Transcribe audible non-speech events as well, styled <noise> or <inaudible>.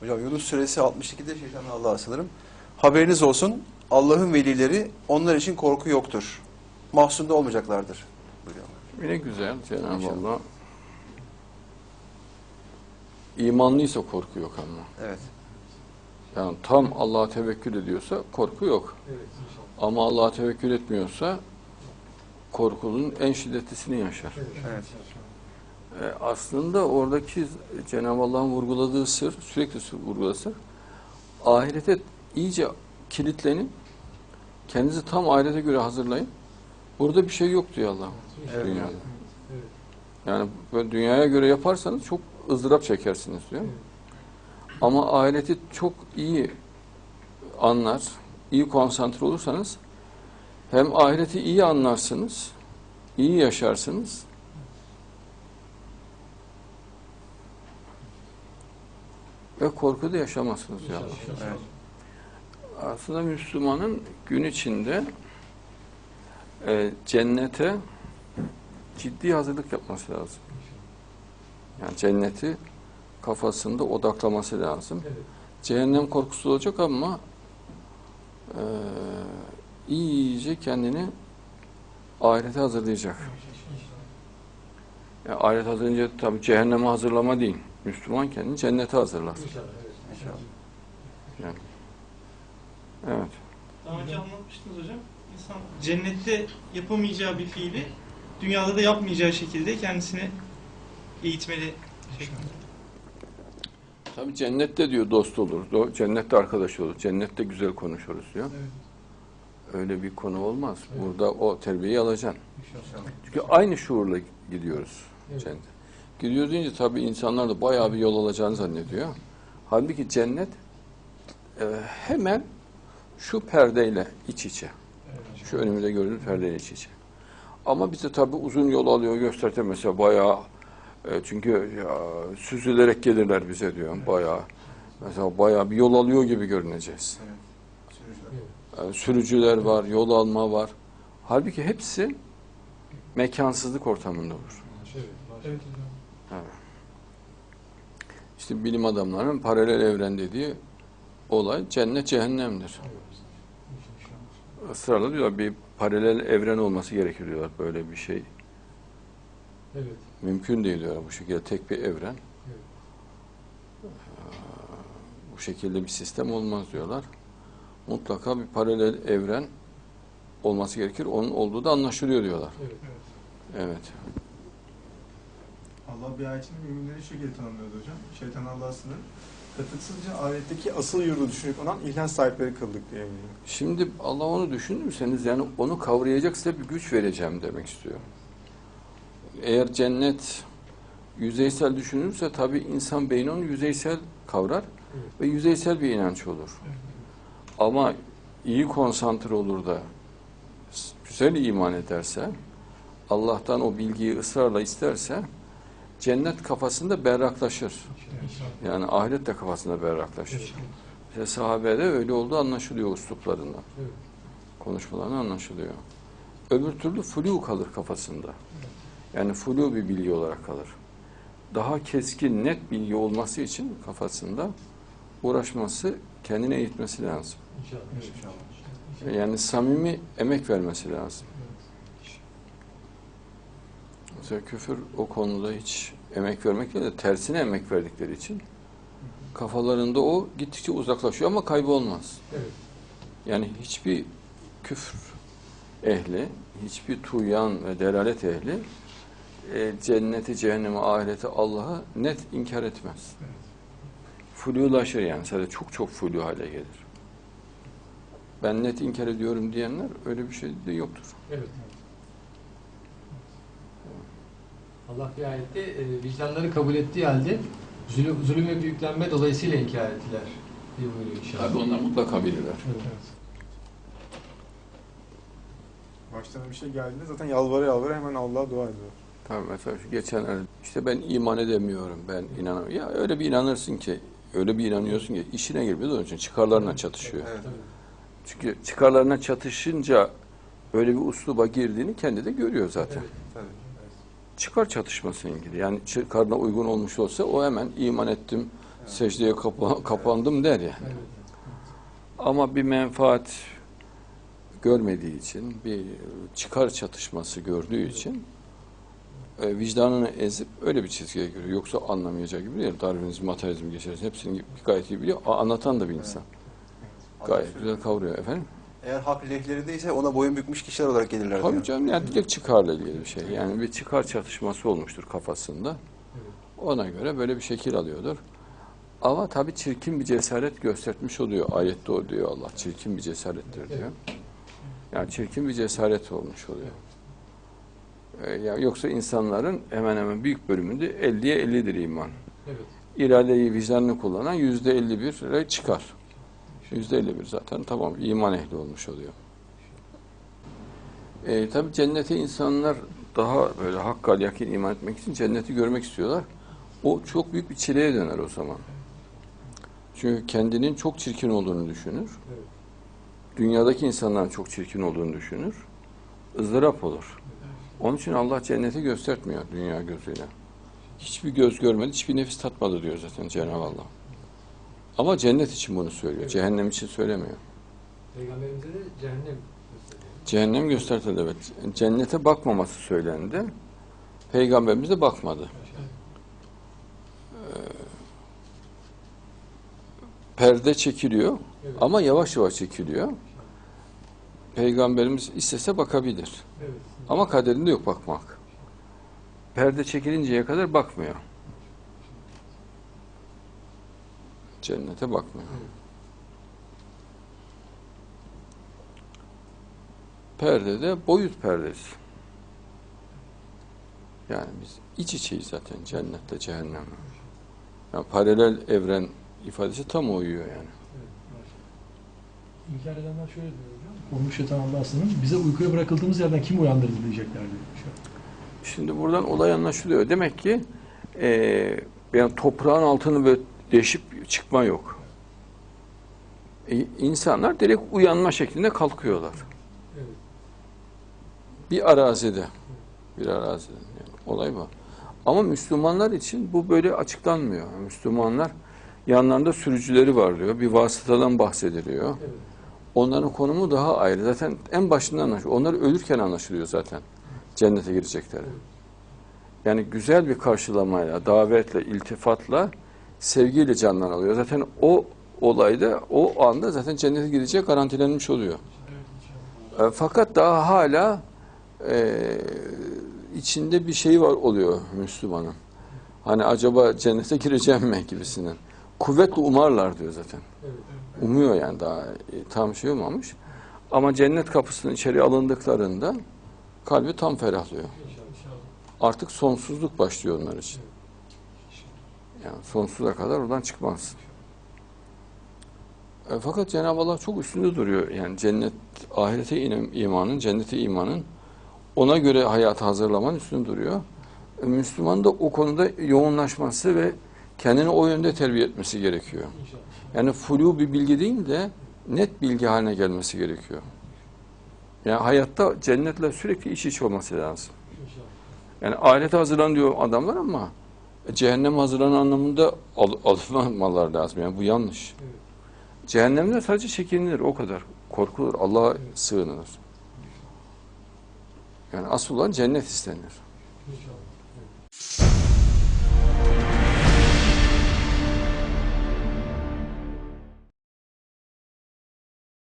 Hocam Yunus suresi 62'de şeytan Allah'a sınırım. Haberiniz olsun Allah'ın velileri onlar için korku yoktur. Mahzunda olmayacaklardır. Buyuruyorlar. Ne güzel Cenab-ı İnşallah. Allah. İmanlıysa korku yok ama. Evet. Yani tam Allah'a tevekkül ediyorsa korku yok. Evet inşallah. Ama Allah'a tevekkül etmiyorsa korkunun en şiddetlisini yaşar. Evet. Evet. E, aslında oradaki Cenab-ı Allah'ın vurguladığı sır, sürekli vurguladığı sır, ahirete iyice kilitlenin, kendinizi tam ahirete göre hazırlayın. Burada bir şey yok diyor Allah Evet. dünyada. Evet. Yani böyle dünyaya göre yaparsanız çok ızdırap çekersiniz diyor. Evet. Ama ahireti çok iyi anlar, iyi konsantre olursanız hem ahireti iyi anlarsınız, iyi yaşarsınız. Ve korku da yaşamazsınız ya. Evet. Aslında Müslümanın gün içinde e, cennete ciddi hazırlık yapması lazım. Yani cenneti kafasında odaklaması lazım. Evet. Cehennem korkusu olacak ama e, iyice kendini ahirete hazırlayacak. Yani ahiret hazırlayınca tabii cehenneme hazırlama değil. Müslüman kendini cennete hazırlar. İnşallah. Evet. İnşallah. Evet. Daha önce anlatmıştınız hocam. İnsan cennette yapamayacağı bir fiili dünyada da yapmayacağı şekilde kendisini eğitmeli şeklinde. Tabii cennette diyor dost olur, do- cennette arkadaş olur, cennette güzel konuşuruz diyor. Evet. Öyle bir konu olmaz. Evet. Burada o terbiyeyi alacaksın. İnşallah. Çünkü aynı şuurla gidiyoruz Evet. cennet. Gidiyoruz deyince tabii insanlar da bayağı bir yol alacağını zannediyor. Halbuki cennet e, hemen şu perdeyle iç içe. Evet. Şu önümüzde gördüğünüz perdeyle iç içe. Ama bize tabii uzun yol alıyor gösterte mesela bayağı e, çünkü ya, süzülerek gelirler bize diyor bayağı. Mesela bayağı bir yol alıyor gibi görüneceğiz. Evet. Sürücüler. Evet. E, sürücüler var, yol alma var. Halbuki hepsi mekansızlık ortamında olur. Evet. Evet. İşte bilim adamlarının paralel evren dediği olay cennet cehennemdir. Israrla diyorlar bir paralel evren olması gerekir diyorlar böyle bir şey. Evet. Mümkün değil diyorlar bu şekilde tek bir evren. Evet. Bu şekilde bir sistem olmaz diyorlar. Mutlaka bir paralel evren olması gerekir. Onun olduğu da anlaşılıyor diyorlar. Evet. Evet. Allah bir ayetinde müminleri şu şekilde tanımlıyordu hocam. Şeytan Allah'a sınır. Katıksızca ahiretteki asıl yurdu düşünüp olan ihlas sahipleri kıldık diye buyuruyor. Şimdi Allah onu düşünürseniz yani onu kavrayacak size bir güç vereceğim demek istiyor. Eğer cennet yüzeysel düşünülürse tabii insan beyni onu yüzeysel kavrar Evet. ve yüzeysel bir inanç olur. Ama iyi konsantre olur da güzel iman ederse Allah'tan o bilgiyi ısrarla isterse cennet kafasında berraklaşır. Yani ahiret de kafasında berraklaşır. İşte sahabede öyle olduğu anlaşılıyor üsluplarından. Evet. Konuşmalarından anlaşılıyor. Öbür türlü flu kalır kafasında. Yani flu bir bilgi olarak kalır. Daha keskin, net bilgi olması için kafasında uğraşması, kendine eğitmesi lazım. İnşallah. Yani samimi emek vermesi lazım. Mesela küfür o konuda hiç emek vermek değil de tersine emek verdikleri için kafalarında o gittikçe uzaklaşıyor ama kaybolmaz. Evet. Yani hiçbir küfür ehli, hiçbir tuyan ve delalet ehli e, cenneti, cehennemi, ahireti, Allah'ı net inkar etmez. Evet. Flulaşır yani. Sadece çok çok flu hale gelir. Ben net inkar ediyorum diyenler öyle bir şey de yoktur. Evet. Allah bir ayette e, vicdanları kabul ettiği halde zulüm, zulüm ve büyüklenme dolayısıyla inkar ettiler diye buyuruyor inşallah. Tabii onlar mutlaka bilirler. Evet. Başlarına bir şey geldiğinde zaten yalvara yalvara hemen Allah'a dua ediyor. Tabii mesela şu geçenlerde işte ben iman edemiyorum, ben inanamıyorum. Ya öyle bir inanırsın ki, öyle bir inanıyorsun ki işine girmiyor onun için çıkarlarına çatışıyor. Evet. Çünkü çıkarlarına çatışınca öyle bir usluba girdiğini kendi de görüyor zaten. Evet. Tabii. Çıkar çatışmasına ilgili. Yani çıkarına uygun olmuş olsa o hemen iman ettim, secdeye kapa- <laughs> kapandım der ya. Evet. Ama bir menfaat görmediği için, bir çıkar çatışması gördüğü için e, vicdanını ezip öyle bir çizgiye giriyor. Yoksa anlamayacağı gibi değil. Darwinizm, materyalizm geçeriz. Hepsini gayet iyi biliyor. Anlatan da bir insan. Gayet güzel kavruyor efendim. Eğer hak lehlerindeyse ona boyun bükmüş kişiler olarak gelirler Tabii diyor. canım yani direkt çıkarla ilgili bir şey. Yani bir çıkar çatışması olmuştur kafasında. Ona göre böyle bir şekil alıyordur. Ama tabii çirkin bir cesaret göstermiş oluyor. Ayette o diyor Allah. Çirkin bir cesarettir diyor. Yani çirkin bir cesaret olmuş oluyor. Ee, ya yoksa insanların hemen hemen büyük bölümünde 50'ye 50'dir iman. Evet. İradeyi vicdanını kullanan yüzde 51'e çıkar. Yüzde 51 zaten tamam iman ehli olmuş oluyor. E, tabii cennete insanlar daha böyle hakkal yakin iman etmek için cenneti görmek istiyorlar. O çok büyük bir çileye döner o zaman. Çünkü kendinin çok çirkin olduğunu düşünür. Evet. Dünyadaki insanların çok çirkin olduğunu düşünür. ızdırap olur. Onun için Allah cenneti göstermiyor dünya gözüyle. Hiçbir göz görmedi, hiçbir nefis tatmadı diyor zaten Cenab-ı Allah. Ama cennet için bunu söylüyor. Cehennem için söylemiyor. Peygamberimize de cehennem. Cehennem gösterdi evet. Cennete bakmaması söylendi. Peygamberimiz de bakmadı. Ee, perde çekiliyor Evet. ama yavaş yavaş çekiliyor. Peygamberimiz istese bakabilir. Evet. Ama kaderinde yok bakmak. Perde çekilinceye kadar bakmıyor. Cennete bakmıyor. Perde de boyut perdesi. Yani biz iç içeyiz zaten cennetle cehennemle. Yani paralel evren ifadesi tam uyuyor yani. İnkar edenler şöyle diyor hocam. Olmuş yatan Allah'sının bize uykuya bırakıldığımız yerden kim uyandırdı diyecekler diyor. Şimdi buradan olay anlaşılıyor. Demek ki eee yani toprağın altını böyle deşip çıkma yok. E, insanlar direkt uyanma şeklinde kalkıyorlar. Evet. Bir arazide. Bir arazide. Yani olay bu. Ama Müslümanlar için bu böyle açıklanmıyor. Müslümanlar yanlarında sürücüleri var diyor. Bir vasıtadan bahsediliyor. Evet. Onların konumu daha ayrı. Zaten en başından anlaşılıyor. Onlar ölürken anlaşılıyor zaten. Cennete girecekleri. Yani güzel bir karşılamayla, davetle, iltifatla, sevgiyle canlan alıyor. Zaten o olayda, o anda zaten cennete gidecek garantilenmiş oluyor. E, fakat daha hala e, içinde bir şey var oluyor Müslümanın. Hani acaba cennete gireceğim mi gibisinden. Kuvvetle umarlar diyor zaten. Umuyor yani daha e, tam şey olmamış. Ama cennet kapısının içeri alındıklarında kalbi tam ferahlıyor. Artık sonsuzluk başlıyor onlar için. Yani sonsuza kadar oradan çıkmaz. E, fakat Cenab-ı Allah çok üstünde duruyor. Yani cennet, ahirete imanın, cennete imanın ona göre hayatı hazırlamanın üstünde duruyor. E, Müslüman da o konuda yoğunlaşması ve kendini o yönde terbiye etmesi gerekiyor. Yani flu bir bilgi değil de net bilgi haline gelmesi gerekiyor. Yani hayatta cennetle sürekli iç içe olması lazım. Yani ahirete hazırlan diyor adamlar ama cehennem hazırlanan anlamında al, alınmalar lazım. Yani bu yanlış. Evet. Cehennemde sadece çekinilir o kadar. Korkulur, Allah'a sığınılır. Yani asıl olan cennet istenir. İnşallah.